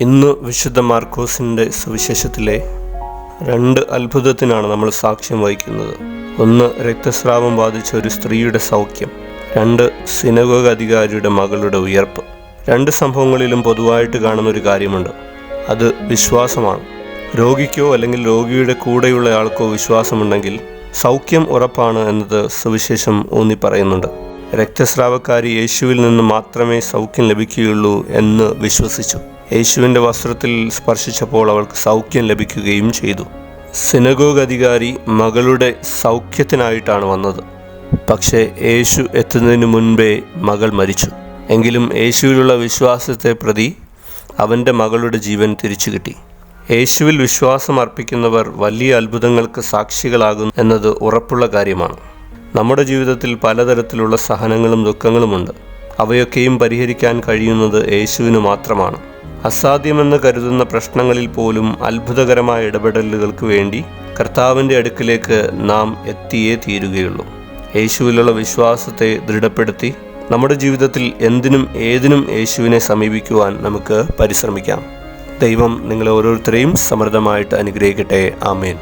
ഇന്ന് വിശുദ്ധ മാർക്കോസിന്റെ സുവിശേഷത്തിലെ രണ്ട് അത്ഭുതത്തിനാണ് നമ്മൾ സാക്ഷ്യം വഹിക്കുന്നത്. ഒന്ന് രക്തസ്രാവം ബാധിച്ച ഒരു സ്ത്രീയുടെ സൗഖ്യം. രണ്ട് സിനഗോഗാധികാരിയുടെ മകളുടെ ഉയർപ്പ്. രണ്ട് സംഭവങ്ങളിലും പൊതുവായിട്ട് കാണുന്ന ഒരു കാര്യമുണ്ട്. അത് വിശ്വാസമാണ്. രോഗിക്കോ അല്ലെങ്കിൽ രോഗിയുടെ കൂടെയുള്ള ആൾക്കോ വിശ്വാസമുണ്ടെങ്കിൽ സൗഖ്യം ഉറപ്പാണ് എന്നത് സുവിശേഷം ഊന്നി പറയുന്നുണ്ട് രക്തസ്രാവക്കാരി യേശുവിൽ നിന്ന് മാത്രമേ സൗഖ്യം ലഭിക്കുകയുള്ളൂ എന്ന് വിശ്വസിച്ചു. യേശുവിന്റെ വസ്ത്രത്തിൽ സ്പർശിച്ചപ്പോൾ അവൾക്ക് സൗഖ്യം ലഭിക്കുകയും ചെയ്തു. സിനഗോഗ് അധികാരി മകളുടെ സൗഖ്യത്തിനായിട്ടാണ് വന്നത്. പക്ഷേ യേശു എത്തുന്നതിന് മുൻപേ മകൾ മരിച്ചു. എങ്കിലും യേശുവിലുള്ള വിശ്വാസത്തെ പ്രതി അവന്റെ മകളുടെ ജീവൻ തിരിച്ചു കിട്ടി. യേശുവിൽ വിശ്വാസം അർപ്പിക്കുന്നവർ വലിയ അത്ഭുതങ്ങൾക്ക് സാക്ഷികളാകും എന്നത് ഉറപ്പുള്ള കാര്യമാണ്. നമ്മുടെ ജീവിതത്തിൽ പലതരത്തിലുള്ള സഹനങ്ങളും ദുഃഖങ്ങളുമുണ്ട്. അവയൊക്കെയും പരിഹരിക്കാൻ കഴിയുന്നത് യേശുവിന് മാത്രമാണ്. അസാധ്യമെന്ന് കരുതുന്ന പ്രശ്നങ്ങളിൽ പോലും അത്ഭുതകരമായ ഇടപെടലുകൾക്ക് വേണ്ടി കർത്താവിന്റെ അടുക്കിലേക്ക് നാം എത്തിയേ തീരുകയുള്ളൂ. യേശുവിലുള്ള വിശ്വാസത്തെ ദൃഢപ്പെടുത്തി നമ്മുടെ ജീവിതത്തിൽ എന്തിനും ഏതിനും യേശുവിനെ സമീപിക്കുവാൻ നമുക്ക് പരിശ്രമിക്കാം. ദൈവം നിങ്ങളെ ഓരോരുത്തരെയും സമൃദ്ധമായിട്ട് അനുഗ്രഹിക്കട്ടെ. ആമേൻ.